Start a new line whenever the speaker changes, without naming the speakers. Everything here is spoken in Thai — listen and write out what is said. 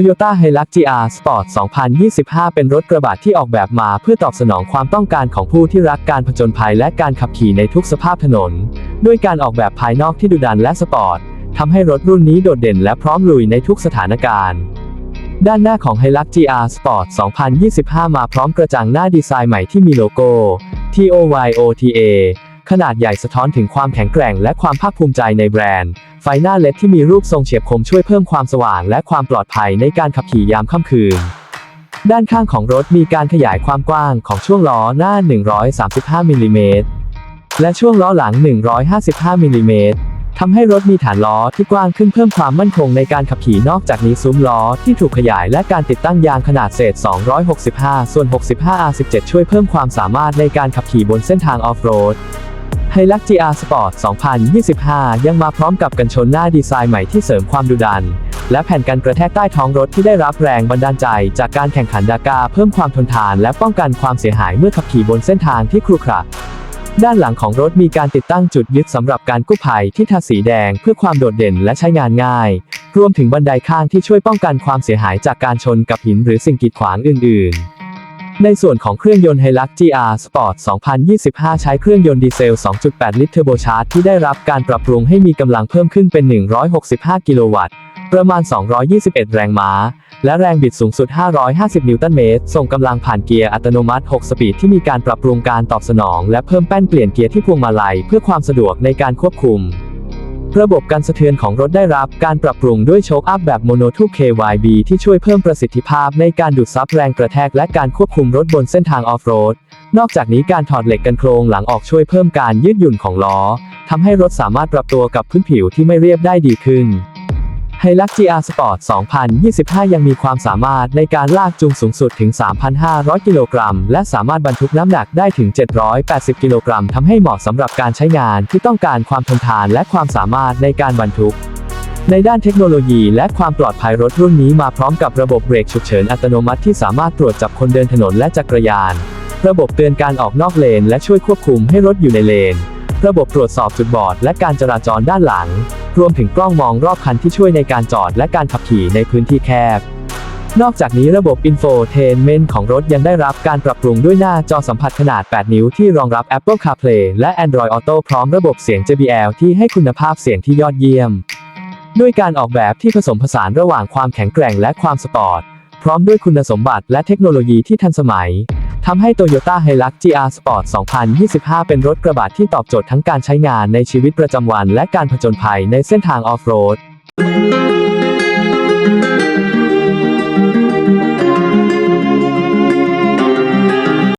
Toyota Hilux GR Sport 2025 เป็นรถกระบะที่ออกแบบมาเพื่อตอบสนองความต้องการของผู้ที่รักการผจญภัยและการขับขี่ในทุกสภาพถนน ด้วยการออกแบบภายนอกที่ดุดันและสปอร์ตทำให้รถรุ่นนี้โดดเด่นและพร้อมลุยในทุกสถานการณ์ ด้านหน้าของ Hilux GR Sport 2025 มาพร้อมกระจังหน้าดีไซน์ใหม่ที่มีโลโก้ TOYOTA ขนาดใหญ่สะท้อนถึงความแข็งแกร่งและความภาคภูมิใจในแบรนด์ ไฟหน้าเล็ดที่มีรูปทรงเฉียบคมช่วยเพิ่มความสว่างและความปลอดภัยในการขับขี่ยามค่ำคืน ด้านข้างของรถมีการขยายความกว้างของช่วงล้อหน้า 135มิลลิเมตรและช่วงล้อหลัง 155มิลลิเมตรทำให้รถมีฐานล้อที่กว้างขึ้นเพิ่มความมั่นคงในการขับขี่นอกจากนี้ซุ้มล้อที่ถูกขยายและการติดตั้งยางขนาดเศษ 265 ส่วน 65 R17 ช่วยเพิ่มความสามารถในการขับขี่บนเส้นทางออฟโรด ไฮลัก GR Sport 2025 ยังมาพร้อมกับกันชนหน้าดีไซน์ใหม่ที่เสริมความดุดัน และแผ่นกันกระแทกใต้ท้องรถที่ได้รับแรงบันดาลใจ จากการแข่งขันดากาเพิ่มความทนทานและป้องกันความเสียหายเมื่อขับขี่บนเส้นทางที่ครุขระด้านหลังของรถมีการติดตั้งจุดยึดสำหรับการกู้ภัยที่ทาสีแดงเพื่อความโดดเด่นและใช้งานง่าย รวมถึงบันไดข้างที่ช่วยป้องกันความเสียหายจากการชนกับหินหรือสิ่งกีดขวางอื่น ๆ ในส่วนของเครื่องยนต์ Hilux GR Sport 2025 ใช้เครื่องยนต์ดีเซล 2.8 ลิตรเทอร์โบชาร์จที่ได้รับการปรับปรุงให้มีกำลังเพิ่มขึ้นเป็น 165 กิโลวัตต์ ประมาณ 221 แรงม้า และแรงบิดสูงสุด 550 นิวตันเมตร ส่งกำลังผ่านเกียร์อัตโนมัติ 6 สปีดที่มีการปรับปรุงการตอบสนอง และเพิ่มแป้นเปลี่ยนเกียร์ที่พวงมาลัยเพื่อความสะดวกในการควบคุม ระบบการสะเทือนของรถได้รับการปรับปรุงด้วยโชคอัพแบบโมโนทู KYB ที่ช่วยเพิ่มประสิทธิภาพในการดูดซับแรงกระแทกและการควบคุมรถบนเส้นทางออฟโรด นอกจากนี้การถอดเหล็กกันโครงหลังออกช่วยเพิ่มการยืดหยุ่นของล้อทำให้รถสามารถปรับตัวกับพื้นผิวที่ไม่เรียบได้ดีขึ้น ไฮลัก GR Sport 2025 ยังมีความสามารถในการลากจูงสูงสุดถึง 3,500 กิโลกรัม และสามารถบรรทุกน้ำหนักได้ถึง 780 กิโลกรัมทำให้เหมาะสำหรับการใช้งานที่ต้องการความทนทานและความสามารถในการบรรทุก ในด้านเทคโนโลยีและความปลอดภัยรถรุ่นนี้มาพร้อมกับระบบเบรกฉุกเฉินอัตโนมัติที่สามารถตรวจจับคนเดินถนนและจักรยาน ระบบเตือนการออกนอกเลน และช่วยควบคุมให้รถอยู่ในเลน ระบบตรวจสอบจุดบอดและการจราจรด้านหลัง รวมถึงกล้องมองรอบคันที่ช่วยในการจอดและการขับขี่ในพื้นที่แคบ นอกจากนี้ระบบ Infotainment ของรถยังได้รับการปรับปรุงด้วยหน้าจอสัมผัสขนาด 8 นิ้วที่รองรับ Apple CarPlay และ Android Auto พร้อมระบบเสียง JBL ที่ให้คุณภาพเสียงที่ยอดเยี่ยม ด้วยการออกแบบที่ผสมผสานระหว่างความแข็งแกร่งและความสปอร์ต พร้อมด้วยคุณสมบัติและเทคโนโลยีที่ทันสมัย ทำให้ Toyota Hilux GR Sport 2025 เป็นรถกระบะที่ตอบโจทย์ทั้งการใช้งานในชีวิตประจำวันและการผจญภัยในเส้นทางออฟโรด